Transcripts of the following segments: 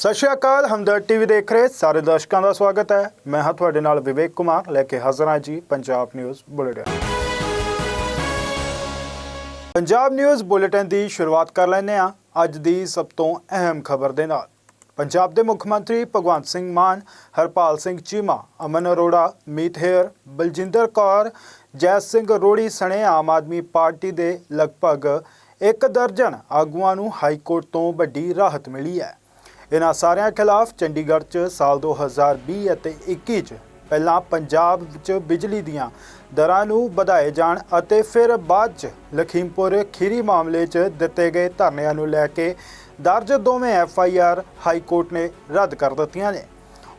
ਸਤਿ ਸ਼੍ਰੀ ਅਕਾਲ, ਹਮਦਰਦ ਟੀਵੀ ਦੇਖ ਰਹੇ ਸਾਰੇ ਦਰਸ਼ਕਾਂ ਦਾ ਸਵਾਗਤ ਹੈ। ਮੈਂ ਹਾਂ ਤੁਹਾਡੇ ਨਾਲ ਵਿਵੇਕ ਕੁਮਾਰ, ਲੈ ਕੇ ਹਾਜ਼ਰ ਹਾਂ ਜੀ Punjab news bulletin. Punjab news bulletin ਦੀ ਸ਼ੁਰੂਆਤ ਕਰ ਲੈਂਦੇ ਹਾਂ ਅੱਜ ਦੀ ਸਭ ਤੋਂ ਅਹਿਮ ਖਬਰ ਦੇ ਨਾਲ। ਪੰਜਾਬ ਦੇ ਮੁੱਖ ਮੰਤਰੀ ਭਗਵੰਤ ਸਿੰਘ ਮਾਨ, ਹਰਪਾਲ ਸਿੰਘ ਚੀਮਾ, ਅਮਨ ਅਰੋੜਾ, ਮੀਤ ਹੇਅਰ, ਬਲਜਿੰਦਰ ਕੌਰ ਜੈਸ ਸਿੰਘ ਰੋੜੀ ਸਣੇ ਆਮ ਆਦਮੀ ਪਾਰਟੀ ਦੇ ਲਗਭਗ ਇੱਕ ਦਰਜਨ ਆਗੂਆਂ ਨੂੰ ਹਾਈ ਕੋਰਟ ਤੋਂ ਵੱਡੀ ਰਾਹਤ ਮਿਲੀ ਹੈ। ਇਹਨਾਂ ਸਾਰਿਆਂ ਖਿਲਾਫ ਚੰਡੀਗੜ੍ਹ 'ਚ ਸਾਲ 2020 ਅਤੇ 21 'ਚ ਪਹਿਲਾਂ ਪੰਜਾਬ ਵਿੱਚ ਬਿਜਲੀ ਦੀਆਂ ਦਰਾਂ ਨੂੰ ਵਧਾਏ ਜਾਣ ਅਤੇ ਫਿਰ ਬਾਅਦ 'ਚ ਲਖੀਮਪੁਰ ਖੀਰੀ ਮਾਮਲੇ 'ਚ ਦਿੱਤੇ ਗਏ ਧਰਨਿਆਂ ਨੂੰ ਲੈ ਕੇ ਦਰਜ ਦੋਵੇਂ F I R high court ਨੇ ਰੱਦ ਕਰ ਦਿੱਤੀਆਂ ਨੇ।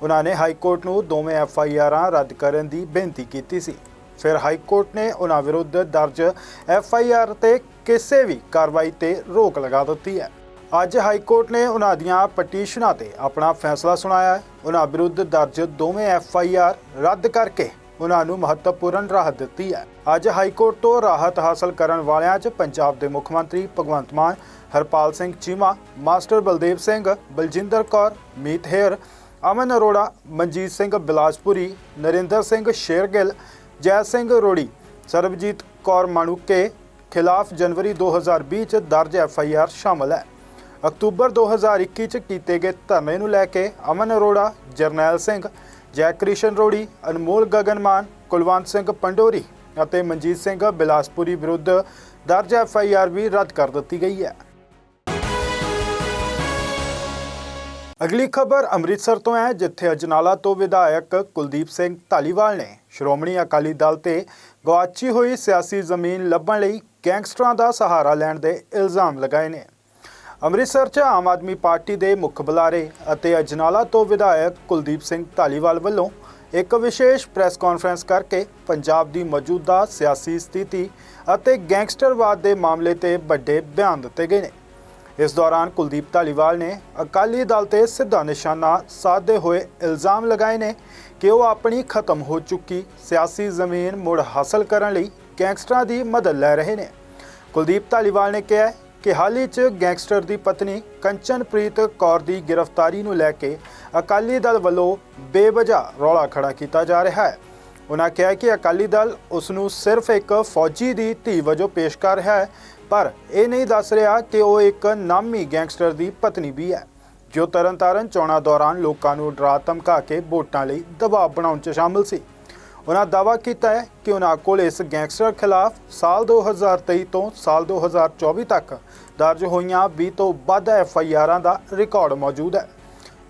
ਉਹਨਾਂ ਨੇ ਹਾਈ ਕੋਰਟ ਨੂੰ ਦੋਵੇਂ ਐਫ ਆਈ ਆਰਾਂ ਰੱਦ ਕਰਨ ਦੀ ਬੇਨਤੀ ਕੀਤੀ ਸੀ। ਫਿਰ ਹਾਈ ਕੋਰਟ ਨੇ ਉਹਨਾਂ ਵਿਰੁੱਧ ਦਰਜ ਐਫ ਆਈ ਆਰ ਤੇ ਕਿਸੇ ਵੀ ਕਾਰਵਾਈ ਤੇ ਰੋਕ ਲਗਾ ਦਿੱਤੀ ਹੈ। ਅੱਜ ਹਾਈ ਕੋਰਟ ਨੇ ਉਹਨਾਂ ਦੀਆਂ ਪਟੀਸ਼ਨਾਂ ਤੇ ਆਪਣਾ ਫੈਸਲਾ ਸੁਣਾਇਆ ਹੈ। ਉਹਨਾਂ ਵਿਰੁੱਧ ਦਰਜ ਦੋਵੇਂ ਐਫ ਆਈ ਆਰ ਰੱਦ ਕਰਕੇ ਉਹਨਾਂ ਨੂੰ ਮਹੱਤਵਪੂਰਨ ਰਾਹਤ ਦਿੱਤੀ ਹੈ। ਅੱਜ ਹਾਈ ਕੋਰਟ ਤੋਂ ਰਾਹਤ ਹਾਸਲ ਕਰਨ ਵਾਲਿਆਂ 'ਚ ਪੰਜਾਬ ਦੇ ਮੁੱਖ ਮੰਤਰੀ ਭਗਵੰਤ ਮਾਨ, ਹਰਪਾਲ ਸਿੰਘ ਚੀਮਾ, ਮਾਸਟਰ ਬਲਦੇਵ ਸਿੰਘ, ਬਲਜਿੰਦਰ ਕੌਰ, ਮੀਤ ਹੇਅਰ, ਅਮਨ ਅਰੋੜਾ, ਮਨਜੀਤ ਸਿੰਘ ਬਿਲਾਸਪੁਰੀ, ਨਰਿੰਦਰ ਸਿੰਘ ਸ਼ੇਰਗਿੱਲ, ਜੈ ਸਿੰਘ ਰੋੜੀ, ਸਰਬਜੀਤ ਕੌਰ ਮਾਣੂਕੇ ਖਿਲਾਫ ਜਨਵਰੀ 2020 ਚ ਦਰਜ ਐਫ ਆਈ ਆਰ ਸ਼ਾਮਲ ਹੈ। ਅਕਤੂਬਰ 2021 ਚ ਕੀਤੇ ਗਏ ਧਰਨੇ ਨੂੰ ਲੈ ਕੇ ਅਮਨ ਅਰੋੜਾ, ਜਰਨੈਲ ਸਿੰਘ, ਜੈਕ੍ਰਿਸ਼ਨ ਰੋੜੀ, ਅਨਮੋਲ ਗਗਨਮਾਨ, ਕੁਲਵੰਤ ਸਿੰਘ ਪੰਡੋਰੀ ਅਤੇ ਮਨਜੀਤ ਸਿੰਘ ਬਿਲਾਸਪੁਰੀ ਵਿਰੁੱਧ ਦਰਜ ਐਫ ਆਈ ਆਰ ਵੀ ਰੱਦ ਕਰ ਦਿੱਤੀ ਗਈ ਹੈ। ਅਗਲੀ ਖਬਰ ਅੰਮ੍ਰਿਤਸਰ ਤੋਂ ਹੈ, ਜਿੱਥੇ ਅਜਨਾਲਾ ਤੋਂ ਵਿਧਾਇਕ ਕੁਲਦੀਪ ਸਿੰਘ ਢਾਲੀਵਾਲ ਨੇ ਸ਼੍ਰੋਮਣੀ ਅਕਾਲੀ ਦਲ ਤੇ ਗਵਾਚੀ ਹੋਈ ਸਿਆਸੀ ਜ਼ਮੀਨ ਲੱਭਣ ਲਈ ਗੈਂਗਸਟਰਾਂ ਦਾ ਸਹਾਰਾ ਲੈਣ ਦੇ ਇਲਜ਼ਾਮ ਲਗਾਏ ਨੇ। ਅੰਮ੍ਰਿਤਸਰ 'ਚ ਆਮ ਆਦਮੀ ਪਾਰਟੀ ਦੇ ਮੁੱਖ ਬੁਲਾਰੇ ਅਤੇ ਅਜਨਾਲਾ ਤੋਂ ਵਿਧਾਇਕ ਕੁਲਦੀਪ ਸਿੰਘ ਢਾਲੀਵਾਲ ਵੱਲੋਂ ਇੱਕ ਵਿਸ਼ੇਸ਼ ਪ੍ਰੈਸ ਕਾਨਫਰੰਸ ਕਰਕੇ ਪੰਜਾਬ ਦੀ ਮੌਜੂਦਾ ਸਿਆਸੀ ਸਥਿਤੀ ਅਤੇ ਗੈਂਗਸਟਰਵਾਦ ਦੇ ਮਾਮਲੇ ਤੇ ਵੱਡੇ ਬਿਆਨ ਦਿੱਤੇ ਗਏ ਨੇ। ਇਸ ਦੌਰਾਨ ਕੁਲਦੀਪ ਧਾਲੀਵਾਲ ਨੇ ਅਕਾਲੀ ਦਲ ਤੇ ਸਿੱਧਾ ਨਿਸ਼ਾਨਾ ਸਾਧਦੇ ਹੋਏ ਇਲਜ਼ਾਮ ਲਗਾਏ ਨੇ ਕਿ ਉਹ ਆਪਣੀ ਖਤਮ ਹੋ ਚੁੱਕੀ ਸਿਆਸੀ ਜ਼ਮੀਨ ਮੁੜ ਹਾਸਲ ਕਰਨ ਲਈ ਗੈਂਗਸਟਰਾਂ ਦੀ ਮਦਦ ਲੈ ਰਹੇ ਨੇ। ਕੁਲਦੀਪ ਧਾਲੀਵਾਲ ਨੇ ਕਿਹਾ ਕਿ ਹਾਲ ਹੀ 'ਚ ਗੈਂਗਸਟਰ ਦੀ ਪਤਨੀ ਕੰਚਨਪ੍ਰੀਤ ਕੌਰ ਦੀ ਗ੍ਰਿਫਤਾਰੀ ਨੂੰ ਲੈ ਕੇ ਅਕਾਲੀ ਦਲ ਵੱਲੋਂ ਬੇਵਜ੍ਹਾ ਰੌਲਾ ਖੜਾ ਕੀਤਾ ਜਾ ਰਿਹਾ ਹੈ। ਉਹਨਾਂ ਕਿਹਾ ਕਿ ਅਕਾਲੀ ਦਲ ਉਸ ਨੂੰ ਸਿਰਫ ਇੱਕ ਫੌਜੀ ਦੀ ਧੀ ਵਜੋਂ ਪੇਸ਼ ਕਰ ਰਿਹਾ ਹੈ, ਪਰ ਇਹ ਨਹੀਂ ਦੱਸ ਰਿਹਾ ਕਿ ਉਹ ਇੱਕ ਨਾਮੀ ਗੈਂਗਸਟਰ ਦੀ ਪਤਨੀ ਵੀ ਹੈ। ਜੋ ਤਰਨਤਾਰਨ ਚੋਣਾਂ ਦੌਰਾਨ ਲੋਕਾਂ ਨੂੰ ਡਰਾ ਧਮਕਾ ਕੇ ਵੋਟਾਂ ਲਈ ਦਬਾਅ ਬਣਾਉਣ 'ਚ ਸ਼ਾਮਲ ਸੀ। ਉਹਨਾਂ ਦਾਅਵਾ ਕੀਤਾ ਹੈ ਕਿ ਉਹਨਾਂ ਕੋਲ ਇਸ ਗੈਂਗਸਟਰ ਖਿਲਾਫ ਸਾਲ 2023 ਤੋਂ ਸਾਲ 2024 ਤੱਕ ਦਰਜ ਹੋਈਆਂ 20 ਤੋਂ ਵੱਧ ਐਫ ਆਈ ਆਰਾਂ ਦਾ ਰਿਕਾਰਡ ਮੌਜੂਦ ਹੈ।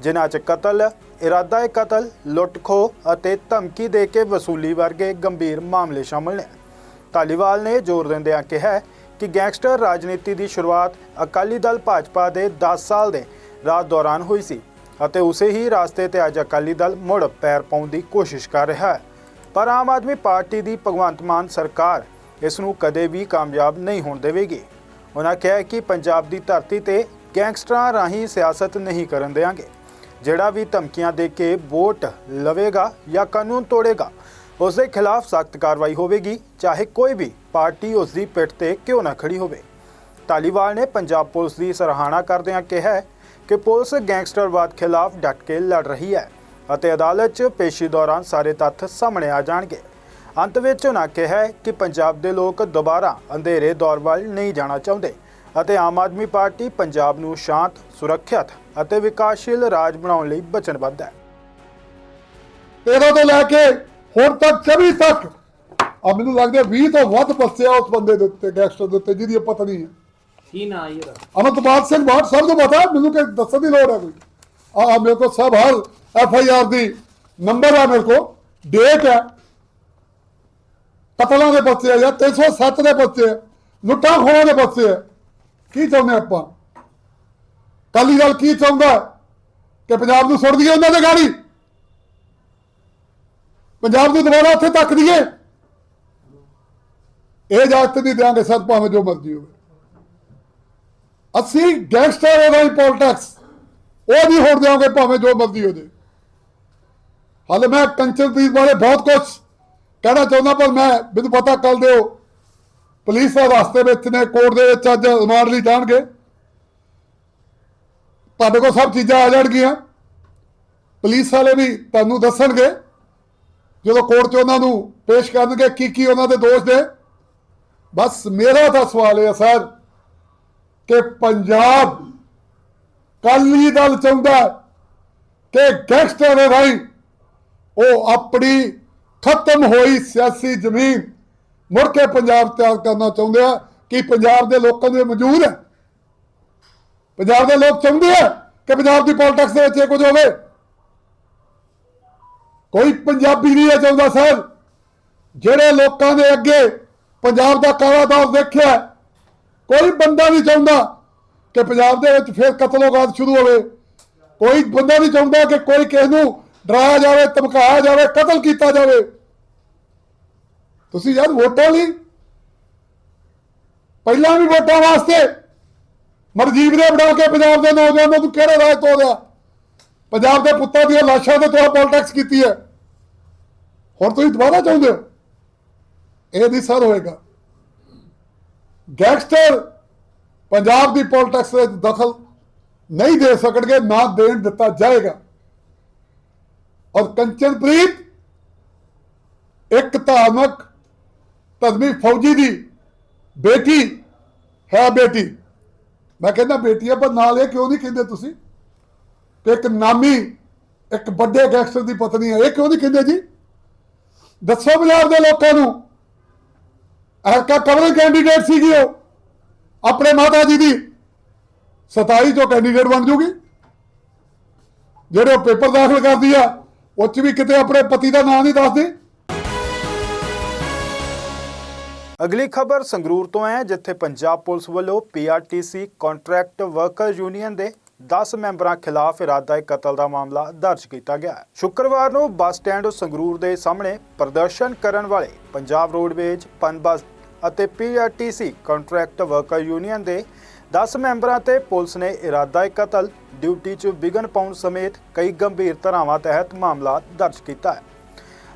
ਜਿਨ੍ਹਾਂ 'ਚ ਕਤਲ, ਇਰਾਦਾ ਕਤਲ, ਲੁੱਟ-ਖੋਹ ਅਤੇ ਧਮਕੀ ਦੇ ਕੇ ਵਸੂਲੀ ਵਰਗੇ ਗੰਭੀਰ ਮਾਮਲੇ ਸ਼ਾਮਲ ਨੇ। ਧਾਲੀਵਾਲ ਨੇ ਜ਼ੋਰ ਦਿੰਦਿਆਂ ਕਿਹਾ ਕਿ ਗੈਂਗਸਟਰ ਰਾਜਨੀਤੀ ਦੀ ਸ਼ੁਰੂਆਤ ਅਕਾਲੀ ਦਲ ਭਾਜਪਾ ਦੇ 10 ਸਾਲ ਦੇ ਰਾਜ ਦੌਰਾਨ ਹੋਈ ਸੀ ਅਤੇ ਉਸੇ ਹੀ ਰਾਸਤੇ ਤੇ ਅੱਜ ਅਕਾਲੀ ਦਲ ਮੁੜ ਪੈਰ ਪਾਉਣ ਦੀ ਕੋਸ਼ਿਸ਼ ਕਰ ਰਿਹਾ ਹੈ। ਪਰ ਆਮ ਆਦਮੀ ਪਾਰਟੀ ਦੀ ਭਗਵੰਤ ਮਾਨ ਸਰਕਾਰ ਇਸ ਨੂੰ ਕਦੇ ਵੀ ਕਾਮਯਾਬ ਨਹੀਂ ਹੋਣ ਦੇਵੇਗੀ। ਉਹਨਾਂ ਕਿਹਾ ਕਿ ਪੰਜਾਬ ਦੀ ਧਰਤੀ ਤੇ ਗੈਂਗਸਟਰਾਂ ਰਾਹੀਂ ਸਿਆਸਤ ਨਹੀਂ ਕਰਨ ਦੇਵਾਂਗੇ ਜਿਹੜਾ ਵੀ ਧਮਕੀਆਂ ਦੇ ਕੇ ਵੋਟ ਲਵੇਗਾ ਜਾਂ ਕਾਨੂੰਨ ਤੋੜੇਗਾ ਉਸ ਦੇ ਖਿਲਾਫ ਸਖਤ ਕਾਰਵਾਈ ਹੋਵੇਗੀ, ਚਾਹੇ ਕੋਈ ਵੀ ਪਾਰਟੀ ਉਸ ਦੀ ਪਿੱਠ ਤੇ ਕਿਉਂ ਨਾ ਖੜੀ ਹੋਵੇ। ਧਾਲੀਵਾਲ ਨੇ ਪੰਜਾਬ ਪੁਲਿਸ ਦੀ ਸਰਾਹਨਾ ਕਰਦਿਆਂ ਕਿਹਾ ਕਿ ਪੁਲਿਸ ਗੈਂਗਸਟਰਵਾਦ ਖਿਲਾਫ ਡਟ ਕੇ ਲੜ ਰਹੀ ਹੈ। ਅਤੇ ਅਦਾਲਤ 'ਚ ਪੇਸ਼ੀ ਦੌਰਾਨ ਸਾਰੇ ਤੱਥ ਸਾਹਮਣੇ ਆ ਜਾਣਗੇ। ਅੰਤ ਵਿੱਚ ਉਹਨਾਂ ਕਿਹਾ ਹੈ ਕਿ ਪੰਜਾਬ ਦੇ ਲੋਕ ਦੁਬਾਰਾ ਅੰਧੇਰੇ ਦੌਰ ਵੱਲ ਨਹੀਂ ਜਾਣਾ ਚਾਹੁੰਦੇ ਅਤੇ ਆਮ ਆਦਮੀ ਪਾਰਟੀ ਪੰਜਾਬ ਨੂੰ ਸ਼ਾਂਤ ਸੁਰੱਖਿਅਤ ਅਤੇ ਵਿਕਾਸਸ਼ੀਲ ਰਾਜ ਬਣਾਉਣ ਲਈ ਵਚਨਬੱਧ ਹੈ। ਤੇਰਾਂ ਤੋਂ ਲੈ ਕੇ ਹੁਣ ਤੱਕ 24 ਤੱਕ ਆ ਮੈਨੂੰ ਲੱਗਦਾ 20 ਤੋਂ ਵੱਧ ਪਰਚੇ ਆ ਉਸ ਬੰਦੇ ਦੇ ਉੱਤੇ ਗੈਂਗਸਟਰ ਦੇ ਉੱਤੇ ਜਿਹਦੀ ਪਤਾ ਨਹੀਂ ਹੈ। ਕੀ ਨਾਂ ਹੈ ਇਹਦਾ? ਅਮਰਤਪਾਲ ਸਿੰਘ ਬਾਟ ਸਭ ਨੂੰ ਪਤਾ ਮੈਨੂੰ ਕਿ ਦੱਸਣ ਦੀ ਲੋੜ ਹੈ ਕੋਈ। ਆ ਮੇਰੇ ਕੋਲ ਸਭ ਹਰ ਐਫ ਆਈ ਆਰ ਦੀ ਨੰਬਰ ਆ ਮੇਰੇ ਕੋਲ ਡੇਟ ਹੈ ਕਤਲਾਂ ਦੇ ਬੱਚੇ ਆ ਜਾਂ 307 ਦੇ ਬੱਚੇ ਆ, ਲੁੱਟਾਂ ਖੋਹਾਂ ਦੇ ਬੱਚੇ ਆ। ਕੀ ਚਾਹੁੰਦੇ ਆਪਾਂ? ਕਾਲੀ ਦਲ ਕੀ ਚਾਹੁੰਦਾ? ਕਿ ਪੰਜਾਬ ਨੂੰ ਸੁੱਟ ਦਈਏ ਉਹਨਾਂ ਦੇ ਗਾੜੀ ਪੰਜਾਬ ਨੂੰ ਦੁਬਾਰਾ ਉੱਥੇ ਤੱਕ ਦਈਏ? ਇਹ ਇਜਾਜ਼ਤ ਨਹੀਂ ਦਿਆਂਗੇ ਸਰ ਭਾਵੇਂ ਜੋ ਮਰਜ਼ੀ ਹੋਵੇ। ਅਸੀਂ ਗੈਂਗਸਟਰ ਉਹਦਾ ਹੀ ਪੋਲਿਟਿਕਸ ਉਹ ਨਹੀਂ ਹੋਣ ਦਿਆਂਗੇ ਭਾਵੇਂ ਜੋ ਮਰਜ਼ੀ ਹੋ ਜਾਵੇ ਹਾਲੇ ਮੈਂ ਕੰਚਨਪ੍ਰੀਤ ਬਾਰੇ ਬਹੁਤ ਕੁਝ ਕਹਿਣਾ ਚਾਹੁੰਦਾ, ਪਰ ਮੈਂ, ਮੈਨੂੰ ਪਤਾ ਕੱਲ ਦਿਓ ਪੁਲਿਸ ਦੇ ਰਸਤੇ ਵਿੱਚ ਨੇ, ਕੋਰਟ ਦੇ ਵਿੱਚ ਅੱਜ ਰਿਮਾਂਡ ਲਈ ਜਾਣਗੇ। ਤੁਹਾਡੇ ਕੋਲ ਸਭ ਚੀਜ਼ਾਂ ਆ ਜਾਣਗੀਆਂ। ਪੁਲਿਸ ਵਾਲੇ ਵੀ ਤੁਹਾਨੂੰ ਦੱਸਣਗੇ, ਜਦੋਂ ਕੋਰਟ 'ਚ ਉਹਨਾਂ ਨੂੰ ਪੇਸ਼ ਕਰਨਗੇ ਕੀ ਕੀ ਉਹਨਾਂ ਦੇ ਦੋਸ਼ ਨੇ। ਬਸ ਮੇਰਾ ਤਾਂ ਸਵਾਲ ਇਹ ਹੈ ਸਰ, ਕਿ ਪੰਜਾਬ ਕਾਲੀ ਦਲ ਚਾਹੁੰਦਾ ਕਿ ਗੈਂਗਸਟਰ ਦੇ ਰਾਹੀਂ ਉਹ ਆਪਣੀ ਖਤਮ ਹੋਈ ਸਿਆਸੀ ਜ਼ਮੀਨ ਮੁੜ ਕੇ ਪੰਜਾਬ ਤਿਆਰ ਕਰਨਾ ਚਾਹੁੰਦੇ ਆ ਕਿ ਪੰਜਾਬ ਦੇ ਲੋਕਾਂ ਦੇ ਮਨਜ਼ੂਰ ਹੈ। ਪੰਜਾਬ ਦੇ ਲੋਕ ਚਾਹੁੰਦੇ ਆ ਕਿ ਪੰਜਾਬ ਦੀ ਪੋਲਿਟਿਕਸ ਦੇ ਵਿੱਚ ਇਹ ਕੁਝ ਹੋਵੇ। ਕੋਈ ਪੰਜਾਬੀ ਨਹੀਂ ਇਹ ਚਾਹੁੰਦਾ ਸਰ। ਜਿਹੜੇ ਲੋਕਾਂ ਦੇ ਅੱਗੇ ਪੰਜਾਬ ਦਾ ਕਾਲਾ ਦੌਰ ਦੇਖਿਆ ਕੋਈ ਬੰਦਾ ਨਹੀਂ ਚਾਹੁੰਦਾ ਕਿ ਪੰਜਾਬ ਦੇ ਵਿੱਚ ਫਿਰ ਕਤਲੋਗਾਦ ਸ਼ੁਰੂ ਹੋਵੇ। ਕੋਈ ਬੰਦਾ ਨਹੀਂ ਚਾਹੁੰਦਾ ਕਿ ਕੋਈ ਕਿਸੇ ਨੂੰ ਡਰਾਇਆ ਜਾਵੇ ਧਮਕਾਇਆ ਜਾਵੇ, ਕਤਲ ਕੀਤਾ ਜਾਵੇ। ਤੁਸੀਂ ਯਾਰ ਵੋਟਾਂ ਲਈ ਪਹਿਲਾਂ ਵੀ ਵੋਟਾਂ ਵਾਸਤੇ ਮਰਜੀਬ ਦੇ ਬਣਾ ਕੇ ਪੰਜਾਬ ਦੇ ਨੌਜਵਾਨਾਂ ਨੂੰ ਕਿਹੜੇ ਰਾਜ ਤੋਂ ਦਿਆ ਪੰਜਾਬ ਦੇ ਪੁੱਤਾਂ ਦੀਆਂ ਲਾਸ਼ਾਂ ਤੇ ਤੁਸੀਂ ਪੋਲਿਟਿਕਸ ਕੀਤੀ ਹੈ। ਹੁਣ ਤੁਸੀਂ ਦੁਬਾਰਾ ਚਾਹੁੰਦੇ ਹੋ? ਇਹ ਨਹੀਂ ਸਰ ਹੋਏਗਾ। ਗੈਂਗਸਟਰ ਪੰਜਾਬ ਦੀ ਪੋਲਿਟਿਕਸ ਵਿੱਚ ਦਖਲ ਨਹੀਂ ਦੇ ਸਕਣਗੇ, ਨਾ ਦੇਣ ਦਿੱਤਾ ਜਾਏਗਾ। ਔਰ ਕੰਚਨਪ੍ਰੀਤ ਇੱਕ ਧਾਰਮਿਕ ਧਰਮੀ ਫੌਜੀ ਦੀ ਬੇਟੀ ਹੈ ਬੇਟੀ। ਮੈਂ ਕਹਿੰਦਾ ਬੇਟੀ ਆ, ਪਰ ਨਾਲ ਇਹ ਕਿਉਂ ਨਹੀਂ ਕਹਿੰਦੇ ਤੁਸੀਂ? ਕਿ ਇੱਕ ਨਾਮੀ, ਇੱਕ ਵੱਡੇ ਗੈਂਗਸਟਰ ਦੀ ਪਤਨੀ ਹੈ, ਇਹ ਕਿਉਂ ਨਹੀਂ ਕਹਿੰਦੇ ਜੀ? ਦੱਸੋ ਪੰਜਾਬ ਦੇ ਲੋਕਾਂ ਨੂੰ ਐਰਕਾ ਕਵਰਿੰਗ ਕੈਂਡੀਡੇਟ ਸੀਗੀ ਉਹ, ਆਪਣੇ ਮਾਤਾ ਜੀ ਦੀ। 27 ਚੋਂ ਕੈਂਡੀਡੇਟ ਬਣ ਜੂਗੀ। ਜਿਹੜੇ ਉਹ ਪੇਪਰ ਦਾਖਲ ਕਰਦੀ ਆ ਉਹ ਚ ਵੀ ਕਿਤੇ ਆਪਣੇ ਪਤੀ ਦਾ ਨਾਮ ਨਹੀਂ ਦੱਸਦੀ। ਅਗਲੀ ਖਬਰ ਸੰਗਰੂਰ ਤੋਂ ਹੈ, ਜਿੱਥੇ ਪੰਜਾਬ ਪੁਲਿਸ ਵੱਲੋਂ ਪੀਆਰਟੀਸੀ ਕੰਟਰੈਕਟ ਵਰਕਰ ਯੂਨੀਅਨ ਦੇ 10 ਮੈਂਬਰਾਂ ਖਿਲਾਫ ਇਰਾਦਾ ਕਤਲ ਦਾ ਮਾਮਲਾ ਦਰਜ ਕੀਤਾ ਗਿਆ ਹੈ। ਸ਼ੁੱਕਰਵਾਰ ਨੂੰ ਬੱਸ ਸਟੈਂਡ ਸੰਗਰੂਰ ਦੇ ਸਾਹਮਣੇ ਪ੍ਰਦਰਸ਼ਨ ਕਰਨ ਵਾਲੇ ਪੰਜਾਬ ਰੋਡਵੇਜ, ਪਨਬਸ ਅਤੇ ਪੀਆਰਟੀਸੀ ਕੰਟਰੈਕਟ ਵਰਕਰ ਯੂਨੀਅਨ ਦੇ 10 ਮੈਂਬਰਾਂ ਤੇ ਪੁਲਿਸ ਨੇ ਇਰਾਦਾ ਕਤਲ, ਡਿਊਟੀ 'ਚ ਵਿਘਨ ਪਾਉਣ ਸਮੇਤ ਕਈ ਗੰਭੀਰ ਧਾਰਾਵਾਂ ਤਹਿਤ ਮਾਮਲਾ ਦਰਜ ਕੀਤਾ ਹੈ।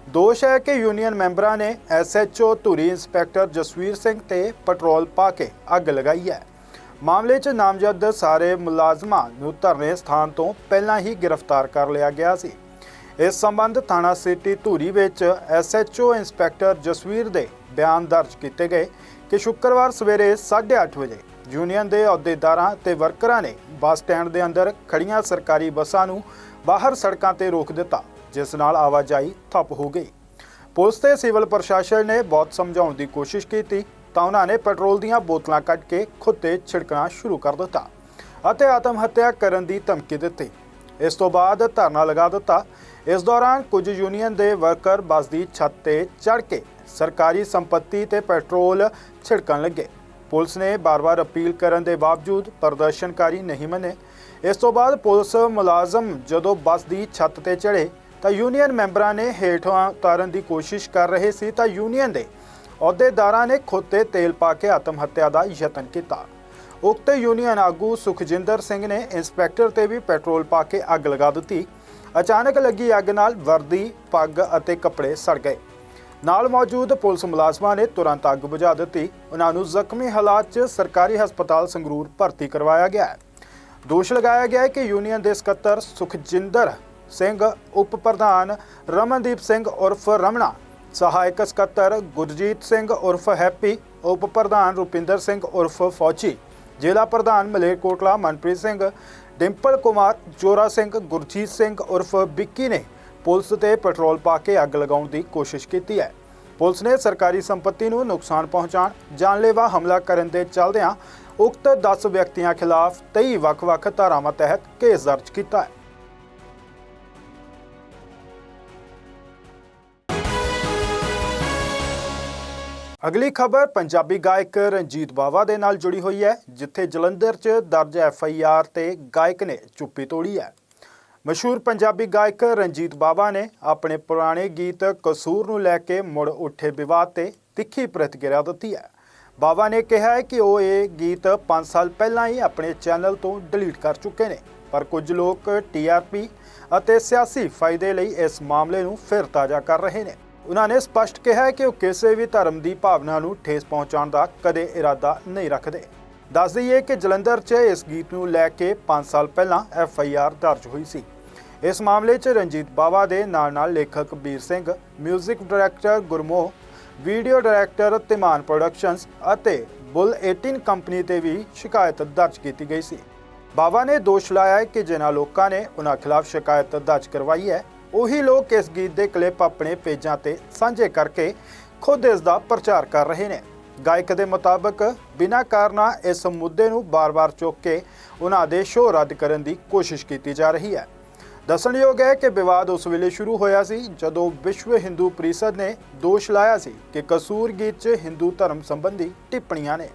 ਦੋਸ਼ ਹੈ ਕਿ ਯੂਨੀਅਨ ਮੈਂਬਰਾਂ ਨੇ ਐਸਐਚਓ ਧੂਰੀ ਇੰਸਪੈਕਟਰ ਜਸਵੀਰ ਸਿੰਘ ਤੇ ਪੈਟਰੋਲ ਪਾ ਕੇ ਅੱਗ ਲਗਾਈ ਹੈ। ਮਾਮਲੇ 'ਚ ਨਾਮਜ਼ਦ ਸਾਰੇ ਮੁਲਾਜ਼ਮਾਂ ਨੂੰ ਧਰਨੇ ਸਥਾਨ ਤੋਂ ਪਹਿਲਾਂ ਹੀ ਗ੍ਰਿਫਤਾਰ ਕਰ ਲਿਆ ਗਿਆ ਸੀ। ਇਸ ਸੰਬੰਧ ਥਾਣਾ ਸਿਟੀ ਧੂਰੀ ਵਿੱਚ ਐਸਐਚਓ ਇੰਸਪੈਕਟਰ ਜਸਵੀਰ ਦੇ ਬਿਆਨ ਦਰਜ ਕੀਤੇ ਗਏ ਕਿ ਸ਼ੁੱਕਰਵਾਰ ਸਵੇਰੇ 8:30 ਵਜੇ ਯੂਨੀਅਨ ਦੇ ਅਹੁਦੇਦਾਰਾਂ ਤੇ ਵਰਕਰਾਂ ਨੇ ਬੱਸ ਸਟੈਂਡ ਦੇ ਅੰਦਰ ਖੜੀਆਂ ਸਰਕਾਰੀ ਬੱਸਾਂ ਨੂੰ ਬਾਹਰ ਸੜਕਾਂ ਤੇ ਰੋਕ ਦਿੱਤਾ, ਜਿਸ ਨਾਲ ਆਵਾਜਾਈ ਠੱਪ ਹੋ ਗਈ। ਪੁਲਿਸ ਤੇ ਸਿਵਲ ਪ੍ਰਸ਼ਾਸਨ ਨੇ ਬਹੁਤ ਸਮਝਾਉਣ ਦੀ ਕੋਸ਼ਿਸ਼ ਕੀਤੀ, ਤਾਂ ਉਹਨਾਂ ਨੇ ਪੈਟਰੋਲ ਦੀਆਂ ਬੋਤਲਾਂ ਕੱਢ ਕੇ ਖੁਦ ਤੇ ਛਿੜਕਣਾ ਸ਼ੁਰੂ ਕਰ ਦਿੱਤਾ ਅਤੇ ਆਤਮ ਹੱਤਿਆ ਕਰਨ ਦੀ ਧਮਕੀ ਦਿੱਤੀ। ਇਸ ਤੋਂ ਬਾਅਦ ਧਰਨਾ ਲਗਾ ਦਿੱਤਾ। ਇਸ ਦੌਰਾਨ ਕੁਝ ਯੂਨੀਅਨ ਦੇ ਵਰਕਰ ਬੱਸ ਦੀ ਛੱਤ ਤੇ ਚੜ੍ਹ ਕੇ ਸਰਕਾਰੀ ਸੰਪਤੀ ਤੇ ਪੈਟਰੋਲ ਛਿੜਕਣ ਲੱਗੇ। ਪੁਲਿਸ ਨੇ ਬਾਰ-ਬਾਰ ਅਪੀਲ ਕਰਨ ਦੇ ਬਾਵਜੂਦ ਪ੍ਰਦਰਸ਼ਨਕਾਰੀ ਨਹੀਂ ਮੰਨੇ। ਇਸ ਤੋਂ ਬਾਅਦ ਪੁਲਿਸ ਮੁਲਾਜ਼ਮ ਜਦੋਂ ਬੱਸ ਦੀ ਛੱਤ ਤੇ ਚੜ੍ਹੇ ਤਾਂ ਯੂਨੀਅਨ ਮੈਂਬਰਾਂ ਨੇ ਹੇਠਾਂ ਉਤਾਰਨ ਦੀ ਕੋਸ਼ਿਸ਼ ਕਰ ਰਹੇ ਸੀ ਤਾਂ ਯੂਨੀਅਨ ਦੇ ਅਹੁਦੇਦਾਰਾਂ ਨੇ ਖੁਦ ਤੇ ਤੇਲ ਪਾ ਕੇ ਆਤਮ ਹੱਤਿਆ ਦਾ ਯਤਨ ਕੀਤਾ। ਉਕਤ ਯੂਨੀਅਨ ਆਗੂ ਸੁਖਜਿੰਦਰ ਸਿੰਘ ਨੇ ਇੰਸਪੈਕਟਰ ਤੇ ਵੀ ਪੈਟਰੋਲ ਪਾ ਕੇ ਅੱਗ ਲਗਾ ਦਿੱਤੀ। ਅਚਾਨਕ ਲੱਗੀ ਅੱਗ ਨਾਲ ਵਰਦੀ, ਪੱਗ ਅਤੇ ਕੱਪੜੇ ਸੜ ਗਏ। ਨਾਲ ਮੌਜੂਦ ਪੁਲਿਸ ਮੁਲਾਜ਼ਮਾਂ ਨੇ ਤੁਰੰਤ ਅੱਗ ਬੁਝਾ ਦਿੱਤੀ। ਉਹਨਾਂ ਨੂੰ ਜ਼ਖਮੀ ਹਾਲਾਤ 'ਚ ਸਰਕਾਰੀ ਹਸਪਤਾਲ ਸੰਗਰੂਰ ਭਰਤੀ ਕਰਵਾਇਆ ਗਿਆ ਹੈ। ਦੋਸ਼ ਲਗਾਇਆ ਗਿਆ ਹੈ ਕਿ ਯੂਨੀਅਨ ਦੇ ਸਕੱਤਰ ਸੁਖਜਿੰਦਰ ਸਿੰਘ, ਉਪ ਪ੍ਰਧਾਨ ਰਮਨਦੀਪ ਸਿੰਘ ਉਰਫ ਰਮਣਾ ਸਹਾਇਕ ਸਕੱਤਰ ਗੁਰਜੀਤ ਸਿੰਘ ਉਰਫ ਹੈਪੀ, ਉਪ ਪ੍ਰਧਾਨ ਰੁਪਿੰਦਰ ਸਿੰਘ ਉਰਫ ਫੌਜੀ, ਜ਼ਿਲ੍ਹਾ ਪ੍ਰਧਾਨ ਮਲੇਰਕੋਟਲਾ ਮਨਪ੍ਰੀਤ ਸਿੰਘ, ਡਿੰਪਲ ਕੁਮਾਰ, ਜੋਰਾ ਸਿੰਘ, ਗੁਰਜੀਤ ਸਿੰਘ ਉਰਫ ਬਿੱਕੀ ਨੇ ਪੁਲਿਸ ਤੇ ਪੈਟਰੋਲ ਪਾ ਕੇ ਅੱਗ ਲਗਾਉਣ ਦੀ ਕੋਸ਼ਿਸ਼ ਕੀਤੀ ਹੈ। ਪੁਲਿਸ ਨੇ ਸਰਕਾਰੀ ਸੰਪਤੀ ਨੂੰ ਨੁਕਸਾਨ ਪਹੁੰਚਾਉਣ, ਜਾਨਲੇਵਾ ਹਮਲਾ ਕਰਨ ਦੇ ਚੱਲਦਿਆਂ ਉਕਤ 10 ਵਿਅਕਤੀਆਂ ਖਿਲਾਫ 23 ਵੱਖ-ਵੱਖ ਧਾਰਾਵਾਂ ਤਹਿਤ ਕੇਸ ਦਰਜ ਕੀਤਾ ਹੈ। ਅਗਲੀ ਖਬਰ ਪੰਜਾਬੀ ਗਾਇਕ ਰਣਜੀਤ ਬਾਵਾ ਦੇ ਨਾਲ ਜੁੜੀ ਹੋਈ ਹੈ, ਜਿੱਥੇ ਜਲੰਧਰ 'ਚ ਦਰਜ ਐਫ ਆਈ ਆਰ ਤੇ ਗਾਇਕ ਨੇ ਚੁੱਪੀ ਤੋੜੀ ਹੈ। ਮਸ਼ਹੂਰ ਪੰਜਾਬੀ ਗਾਇਕ ਰਣਜੀਤ ਬਾਵਾ ਨੇ ਆਪਣੇ ਪੁਰਾਣੇ ਗੀਤ ਕਸੂਰ ਨੂੰ ਲੈ ਕੇ ਮੁੜ ਉੱਠੇ ਵਿਵਾਦ ਤੇ ਤਿੱਖੀ ਪ੍ਰਤੀਕਿਰਿਆ ਦਿੱਤੀ ਹੈ। ਬਾਵਾ ਨੇ ਕਿਹਾ ਹੈ ਕਿ ਉਹ ਇਹ ਗੀਤ 5 ਸਾਲ ਪਹਿਲਾਂ ਹੀ ਆਪਣੇ ਚੈਨਲ ਤੋਂ ਡਿਲੀਟ ਕਰ ਚੁੱਕੇ ਨੇ, ਪਰ ਕੁਝ ਲੋਕ ਟੀਆਰਪੀ ਅਤੇ ਸਿਆਸੀ ਫਾਇਦੇ ਲਈ ਇਸ ਮਾਮਲੇ ਨੂੰ ਫਿਰ ਤਾਜ਼ਾ ਕਰ ਰਹੇ ਨੇ। ਉਹਨਾਂ ਨੇ ਸਪਸ਼ਟ ਕਿਹਾ ਕਿ ਉਹ ਕਿਸੇ ਵੀ ਧਰਮ ਦੀ ਭਾਵਨਾ ਨੂੰ ਠੇਸ ਪਹੁੰਚਾਉਣ ਦਾ ਕਦੇ ਇਰਾਦਾ ਨਹੀਂ ਰੱਖਦੇ। ਦੱਸ ਦਈਏ ਕਿ ਜਲੰਧਰ 'ਚ ਇਸ ਗੀਤ ਨੂੰ ਲੈ ਕੇ 5 ਸਾਲ ਪਹਿਲਾਂ ਐਫ ਆਈ ਆਰ ਦਰਜ ਹੋਈ ਸੀ। ਇਸ ਮਾਮਲੇ 'ਚ ਰਣਜੀਤ ਬਾਵਾ ਦੇ ਨਾਲ ਨਾਲ ਲੇਖਕ Bir Singh 뮤직 director Gurmoh video director ਤਿਮਾਨ productions ਅਤੇ ਬੁੱਲ 18 ਕੰਪਨੀ ਤੇ ਵੀ ਸ਼ਿਕਾਇਤ ਦਰਜ ਕੀਤੀ ਗਈ ਸੀ। ਬਾਵਾ ਨੇ ਦੋਸ਼ ਲਾਇਆ ਕਿ ਜਿਨ੍ਹਾਂ ਲੋਕਾਂ ਨੇ ਉਹਨਾਂ ਖਿਲਾਫ ਸ਼ਿਕਾਇਤ ਦਰਜ ਕਰਵਾਈ ਹੈ, ਉਹੀ ਲੋਕ ਇਸ ਗੀਤ ਦੇ ਕਲਿੱਪ ਆਪਣੇ ਪੇਜਾਂ ਤੇ ਸਾਂਝੇ ਕਰਕੇ ਖੁਦ ਇਸ ਦਾ ਪ੍ਰਚਾਰ ਕਰ ਰਹੇ ਨੇ। ਗਾਇਕ ਦੇ ਮੁਤਾਬਕ, ਬਿਨਾਂ ਕਾਰਨਾਂ ਇਸ ਮੁੱਦੇ ਨੂੰ ਬਾਰ-ਬਾਰ ਚੁੱਕ ਕੇ ਉਹਨਾਂ ਦੇ ਸ਼ੋਅ ਰੱਦ ਕਰਨ ਦੀ ਕੋਸ਼ਿਸ਼ ਕੀਤੀ ਜਾ ਰਹੀ ਹੈ। ਦੱਸਣਯੋਗ ਹੈ ਕਿ ਵਿਵਾਦ ਉਸ ਵੇਲੇ ਸ਼ੁਰੂ ਹੋਇਆ ਸੀ ਜਦੋਂ ਵਿਸ਼ਵ ਹਿੰਦੂ ਪਰਿਸ਼ਦ ਨੇ ਦੋਸ਼ ਲਾਇਆ ਸੀ ਕਿ ਕਸੂਰ ਗੀਤ 'ਚ ਹਿੰਦੂ ਧਰਮ ਸੰਬੰਧੀ ਟਿੱਪਣੀਆਂ ਨੇ।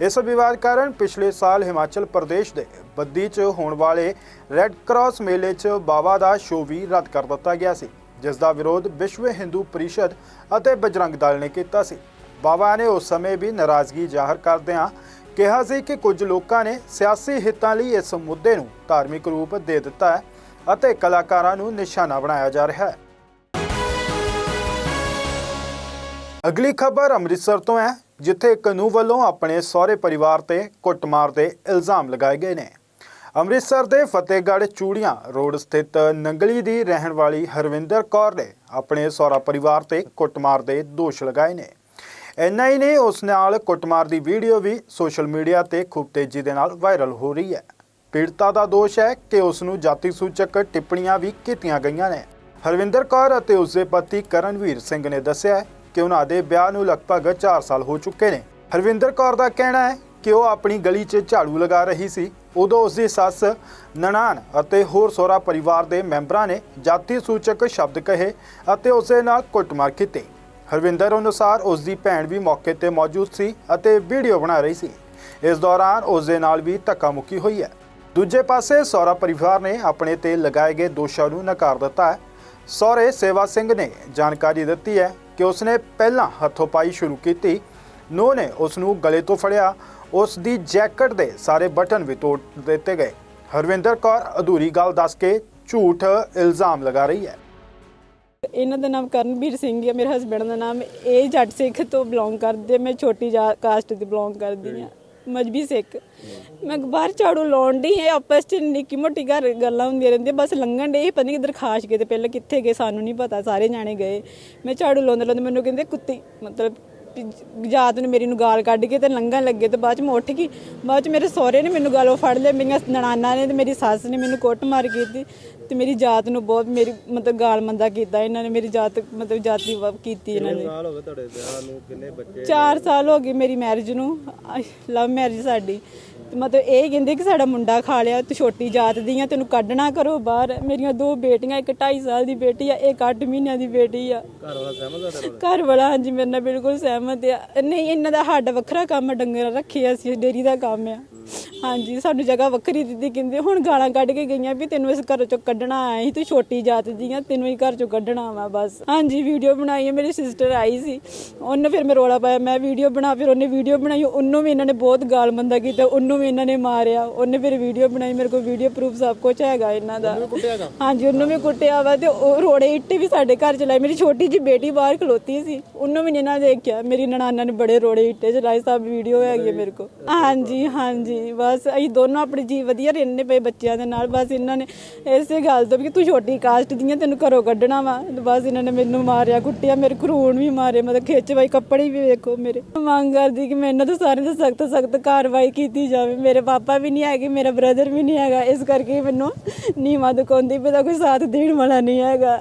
ਇਸ ਵਿਵਾਦ ਕਾਰਨ ਪਿਛਲੇ ਸਾਲ ਹਿਮਾਚਲ ਪ੍ਰਦੇਸ਼ ਦੇ ਬੱਦੀ 'ਚ ਹੋਣ ਵਾਲੇ ਰੈੱਡ ਕਰਾਸ ਮੇਲੇ 'ਚ ਬਾਵਾ ਦਾ ਸ਼ੋਅ ਵੀ ਰੱਦ ਕਰ ਦਿੱਤਾ ਗਿਆ ਸੀ, ਜਿਸ ਦਾ ਵਿਰੋਧ ਵਿਸ਼ਵ ਹਿੰਦੂ ਪਰਿਸ਼ਦ ਅਤੇ ਬਜਰੰਗ ਦਲ ਨੇ ਕੀਤਾ ਸੀ। ਬਾਵਾ ਨੇ ਉਸ ਸਮੇਂ ਵੀ ਨਾਰਾਜ਼ਗੀ ਜ਼ਾਹਰ ਕਰਦਿਆਂ ਕਿਹਾ ਸੀ ਕਿ ਕੁਝ ਲੋਕਾਂ ਨੇ ਸਿਆਸੀ ਹਿੱਤਾਂ ਲਈ ਇਸ ਮੁੱਦੇ ਨੂੰ ਧਾਰਮਿਕ ਰੂਪ ਦੇ ਦਿੱਤਾ ਹੈ। ਅਤੇ ਕਲਾਕਾਰਾਂ ਨੂੰ ਨਿਸ਼ਾਨਾ ਬਣਾਇਆ ਜਾ ਰਿਹਾ ਹੈ। ਅਗਲੀ ਖਬਰ ਅੰਮ੍ਰਿਤਸਰ ਤੋਂ ਹੈ, ਜਿੱਥੇ ਕਨੂ ਵੱਲੋਂ ਆਪਣੇ ਸਹੁਰੇ ਪਰਿਵਾਰ ਤੇ ਕੁੱਟਮਾਰ ਦੇ ਇਲਜ਼ਾਮ ਲਗਾਏ ਗਏ ਨੇ। ਅੰਮ੍ਰਿਤਸਰ ਦੇ ਫਤਿਹਗੜ੍ਹ ਚੂੜੀਆਂ ਰੋਡ ਸਥਿਤ ਨੰਗਲੀ ਦੀ ਰਹਿਣ ਵਾਲੀ ਹਰਵਿੰਦਰ ਕੌਰ ਨੇ ਆਪਣੇ ਸਹੁਰਾ ਪਰਿਵਾਰ ਤੇ ਕੁੱਟਮਾਰ ਦੇ ਦੋਸ਼ ਲਗਾਏ ਨੇ। ਇੰਨਾ ਹੀ ਨਹੀਂ ਉਸ ਨਾਲ ਕੁੱਟਮਾਰ ਦੀ ਵੀਡੀਓ ਵੀ ਸੋਸ਼ਲ ਮੀਡੀਆ ਤੇ ਖੂਬ ਤੇਜ਼ੀ ਦੇ ਨਾਲ ਵਾਇਰਲ ਹੋ ਰਹੀ ਹੈ। ਪੀੜਤਾ ਦਾ ਦੋਸ਼ ਹੈ ਕਿ ਉਸ ਨੂੰ ਜਾਤੀ ਸੂਚਕ ਟਿੱਪਣੀਆਂ ਵੀ ਕੀਤੀਆਂ ਗਈਆਂ ਨੇ। ਹਰਵਿੰਦਰ ਕੌਰ ਅਤੇ ਉਸ ਦੇ ਪਤੀ ਕਰਨਵੀਰ ਸਿੰਘ ਨੇ ਦੱਸਿਆ ਕਿ ਉਹਨਾਂ ਦੇ ਵਿਆਹ ਨੂੰ ਲਗਭਗ 4 ਸਾਲ ਹੋ ਚੁੱਕੇ ਨੇ। ਹਰਵਿੰਦਰ ਕੌਰ ਦਾ ਕਹਿਣਾ ਹੈ ਕਿ ਉਹ ਆਪਣੀ ਗਲੀ 'ਚ ਝਾੜੂ ਲਗਾ ਰਹੀ ਸੀ। ਉਦੋਂ ਉਸ ਦੀ ਸੱਸ ਨਨਾਣ ਅਤੇ ਹੋਰ ਸੋਹਰਾ ਪਰਿਵਾਰ ਦੇ ਮੈਂਬਰਾਂ ਨੇ ਜਾਤੀ ਸੂਚਕ ਸ਼ਬਦ ਕਹੇ ਅਤੇ ਉਸ ਦੇ ਨਾਲ ਕੁੱਟਮਾਰ ਕੀਤੀ। ਹਰਵਿੰਦਰ ਅਨੁਸਾਰ ਉਸ ਦੀ ਭੈਣ ਵੀ ਮੌਕੇ ਤੇ ਮੌਜੂਦ ਸੀ ਅਤੇ ਵੀਡੀਓ ਬਣਾ ਰਹੀ ਸੀ। ਇਸ ਦੌਰਾਨ ਉਸ ਦੇ ਨਾਲ ਵੀ ਧੱਕਾ ਮੁੱਕੀ ਹੋਈ ਹੈ। ਦੂਜੇ ਪਾਸੇ ਸਹੁਰਾ ਪਰਿਵਾਰ ਨੇ ਆਪਣੇ ਤੇ ਲਗਾਏ ਗਏ ਦੋਸ਼ਾਂ ਨੂੰ ਨਕਾਰ ਦਿੱਤਾ ਹੈ। ਸਹੁਰੇ ਸੇਵਾ ਸਿੰਘ ਨੇ ਜਾਣਕਾਰੀ ਦਿੱਤੀ ਹੈ ਕਿ ਉਸਨੇ ਪਹਿਲਾਂ ਹੱਥੋਂ-ਪਾਈ ਸ਼ੁਰੂ ਕੀਤੀ। ਨੂੰਹ ਨੇ ਉਸ ਨੂੰ ਗਲੇ ਤੋਂ ਫੜਿਆ। ਉਸ ਦੀ ਜੈਕਟ ਦੇ ਸਾਰੇ ਬਟਨ ਵੀ ਤੋੜ ਦਿੱਤੇ ਗਏ। ਹਰਵਿੰਦਰ ਕੌਰ, ਅਧੂਰੀ ਗੱਲ ਦੱਸ ਕੇ ਝੂਠ ਇਲਜ਼ਾਮ ਲਗਾ ਰਹੀ ਹੈ। ਇਹਨਾਂ ਦਾ ਨਾਮ ਕਰਨਵੀਰ ਸਿੰਘ ਹੈ ਮੇਰੇ ਹਸਬੰਡ ਦਾ ਨਾਮ ਇਹ ਜੱਟ ਸਿੱਖ ਤੋਂ ਬਿਲੋਂਗ ਕਰਦੇ। ਮੈਂ ਛੋਟੀ ਜਾ- ਕਾਸਟ ਤੋਂ ਬਿਲੋਂਗ ਕਰਦੀ ਹਾਂ। ਮਜਬੀ ਸਿੱਖ। ਮੈਂ ਬਾਹਰ ਝਾੜੂ ਲਾਉਣ ਦੀ ਹੈ ਆਪਸ ਚ ਨਿੱਕੀ ਮੋਟੀ ਘਰ ਗੱਲਾਂ ਹੁੰਦੀਆਂ ਰਹਿੰਦੀਆਂ, ਬਸ ਲੰਘਣ ਦੇ ਪਤਾ ਨਹੀਂ ਕਿੱਧਰ ਖਾਸ਼ ਗਏ ਤੇ ਪਹਿਲਾਂ ਕਿੱਥੇ ਗਏ, ਸਾਨੂੰ ਨਹੀਂ ਪਤਾ, ਸਾਰੇ ਜਾਣੇ ਗਏ। ਮੈਂ ਝਾੜੂ ਲਾਉਂਦੇ ਲਾਉਂਦੇ ਮੈਨੂੰ ਕਹਿੰਦੇ, ਕੁੱਤੀ, ਮਤਲਬ ਜਾਤ ਨੂੰ ਮੇਰੀ ਨੂੰ ਗਾਲ ਕੱਢ ਕੇ ਤੇ ਲੰਘਣ ਲੱਗੇ ਤੇ ਬਾਅਦ ਚ ਮੈਂ ਉੱਠ ਗਈ। ਬਾਅਦ ਚ ਮੇਰੇ ਸਹੁਰੇ ਨੇ ਮੈਨੂੰ ਗਾਲੋਂ ਫੜ ਲਿਆ, ਮੇਰੀਆਂ ਨਣਾਨਾਂ ਨੇ ਤੇ ਮੇਰੀ ਸੱਸ ਨੇ ਮੈਨੂੰ ਕੁੱਟ ਮਾਰ ਕੀਤੀ। ਤੇ ਮੇਰੀ ਜਾਤ ਨੂੰ ਬਹੁਤ ਮੇਰੀ ਮਤਲਬ ਗਾਲ ਮੰਦਾ ਕੀਤਾ ਇਹਨਾਂ ਨੇ ਮੇਰੀ ਜਾਤ ਮਤਲਬ ਜਾਤੀ ਵ- ਕੀਤੀ ਇਹਨਾਂ ਨੇ। ਸਾਲ ਹੋ ਗਏ ਤੁਹਾਡੇ ਵਿਆਹ ਨੂੰ? ਕਿੰਨੇ ਬੱਚੇ 4 ਸਾਲ ਹੋ ਗਏ ਮੇਰੀ ਮੈਰਿਜ ਨੂੰ। ਲਵ ਮੈਰਿਜ ਸਾਡੀ। ਤੇ ਮਤਲਬ ਇਹ ਕਹਿੰਦੇ ਕਿ ਸਾਡਾ ਮੁੰਡਾ ਖਾ ਲਿਆ ਤੂੰ ਛੋਟੀ ਜਾਤ ਦੀ ਆ ਤੈਨੂੰ ਕੱਢਣਾ ਕਰੋ ਬਾਹਰ। ਮੇਰੀਆਂ ਦੋ ਬੇਟੀਆਂ ਇੱਕ 2.5 ਸਾਲ ਦੀ ਬੇਟੀ ਆ ਇੱਕ 8 ਮਹੀਨਿਆਂ ਦੀ ਬੇਟੀ ਆ। ਘਰ ਵਾਲਾ ਸਹਿਮਤ ਆ ਤੇਰੇ ਨਾਲ? ਘਰ ਵਾਲਾ ਹਾਂਜੀ ਮੇਰੇ ਨਾਲ ਬਿਲਕੁਲ ਸਹਿਮਤ ਆ। ਨਹੀਂ ਇਹਨਾਂ ਦਾ ਸਾਡਾ ਵੱਖਰਾ ਕੰਮ ਆ, ਡੰਗਰ ਰੱਖੇ ਅਸੀਂ ਡੇਰੀ ਦਾ ਕੰਮ ਆ। ਹਾਂਜੀ ਸਾਨੂੰ ਜਗ੍ਹਾ ਵੱਖਰੀ ਦਿੱਤੀ ਕਹਿੰਦੇ ਹੁਣ ਗਾਲਾਂ ਕੱਢ ਕੇ ਗਈਆਂ ਵੀ ਤੈਨੂੰ ਇਸ ਘਰ ਚੋਂ ਕੱਢਣਾ ਆਇਆ ਸੀ ਤੂੰ ਛੋਟੀ ਜਾਤ ਦੀ ਆ ਤੈਨੂੰ ਹੀ ਘਰ ਚੋਂ ਕੱਢਣਾ ਵਾ ਬਸ। ਹਾਂਜੀ ਵੀਡੀਓ ਬਣਾਈ ਹੈ ਮੇਰੀ ਸਿਸਟਰ ਆਈ ਸੀ। ਉਹਨੇ ਫਿਰ ਮੈਂ ਰੋਲਾ ਪਾਇਆ ਮੈਂ ਵੀਡੀਓ ਬਣਾ ਫਿਰ ਉਹਨੇ ਵੀਡੀਓ ਬਣਾਈ ਉਹਨੂੰ ਵੀ ਇਹਨਾਂ ਨੇ ਬਹੁਤ ਗਾਲ ਮੰਦਾ ਕੀਤਾ ਉਹਨੂੰ ਵੀ ਇਹਨਾਂ ਨੇ ਮਾਰਿਆ। ਉਹਨੇ ਫਿਰ ਵੀਡੀਓ ਬਣਾਈ ਮੇਰੇ ਕੋਲ ਵੀਡੀਓ ਪ੍ਰੂਫ ਸਭ ਕੁਝ ਹੈਗਾ ਇਹਨਾਂ ਦਾ। ਹਾਂਜੀ ਉਹਨੂੰ ਵੀ ਕੁੱਟਿਆ ਵਾ ਤੇ ਉਹ ਰੋੜੇ ਇੱਟੇ ਵੀ ਸਾਡੇ ਘਰ ਚਲਾਏ। ਮੇਰੀ ਛੋਟੀ ਜੀ ਬੇਟੀ ਬਾਹਰ ਖਲੋਤੀ ਸੀ ਉਹਨੂੰ ਵੀ ਨੀ ਇਹਨਾਂ ਦੇਖਿਆ। ਮੇਰੀ ਨਨਾਨਾ ਨੇ ਬੜੇ ਰੋੜੇ ਇੱਟੇ ਚਲਾਏ ਸਭ ਵੀਡੀਓ ਹੈਗੀ ਮੇਰੇ ਕੋਲ। ਹਾਂਜੀ ਹਾਂਜੀ। ਬਸ ਅਸੀਂ ਦੋਨੋਂ ਆਪਣੀ ਜੀ ਵਧੀਆ ਰਹਿੰਦੇ ਪਏ ਬੱਚਿਆਂ ਦੇ ਨਾਲ। ਬਸ ਇਹਨਾਂ ਨੇ ਇਸੇ ਗੱਲ ਤੋਂ ਵੀ ਤੂੰ ਛੋਟੀ ਕਾਸਟ ਦੀਆਂ ਤੈਨੂੰ ਘਰੋਂ ਕੱਢਣਾ ਵਾ। ਬਸ ਇਹਨਾਂ ਨੇ ਮੈਨੂੰ ਮਾਰਿਆ, ਕੁੱਟਿਆ, ਮੇਰੇ ਖਰੂਣ ਵੀ ਮਾਰੇ, ਮਤਲਬ ਖਿੱਚ ਵਾਈ, ਕੱਪੜੇ ਵੀ ਵੇਖੋ ਮੇਰੇ। ਮੰਗ ਕਰਦੀ ਕਿ ਮੈਨੂੰ ਤਾਂ ਸਾਰੇ ਤੋਂ ਸਖਤ ਸਖਤ ਕਾਰਵਾਈ ਕੀਤੀ ਜਾਵੇ। ਮੇਰੇ ਪਾਪਾ ਵੀ ਨਹੀਂ ਹੈਗੇ, ਮੇਰਾ ਬ੍ਰਦਰ ਵੀ ਨਹੀਂ ਹੈਗਾ। ਇਸ ਕਰਕੇ ਮੈਨੂੰ ਨੀਵਾਂ ਦੁਕਾਉਂਦੀ ਪਈ ਦਾ ਕੋਈ ਸਾਥ ਦੇਣ ਵਾਲਾ ਨਹੀਂ ਹੈਗਾ।